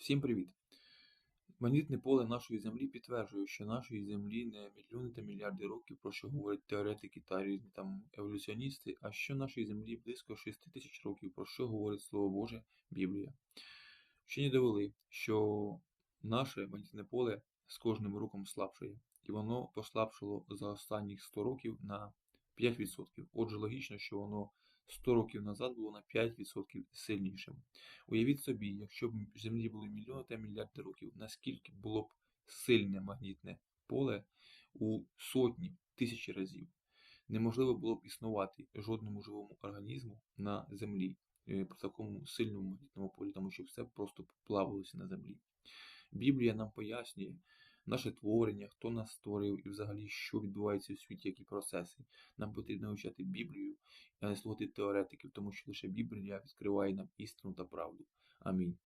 Всім привіт! Магнітне поле нашої Землі підтверджує, що нашої Землі не мільйони та мільярди років, про що говорять теоретики та різні там еволюціоністи, а що нашій Землі близько 6 тисяч років, про що говорить Слово Боже, Біблія. Вчені довели, що наше магнітне поле з кожним роком слабшає, і воно послабшало за останніх 100 років на 5%. Отже, логічно, що воно 100 років назад було на 5% сильнішим. Уявіть собі, якщо б Землі були мільйони та мільярди років, наскільки було б сильне магнітне поле у сотні тисячі разів. Неможливо було б існувати жодному живому організму на Землі е, при такому сильному магнітному полі, тому що все просто плавалося на землі. Біблія нам пояснює наше творення, хто нас створив і взагалі що відбувається у світі, які процеси. Нам потрібно вивчати Біблію, а не слухати теоретиків, тому що лише Біблія відкриває нам істину та правду. Амінь.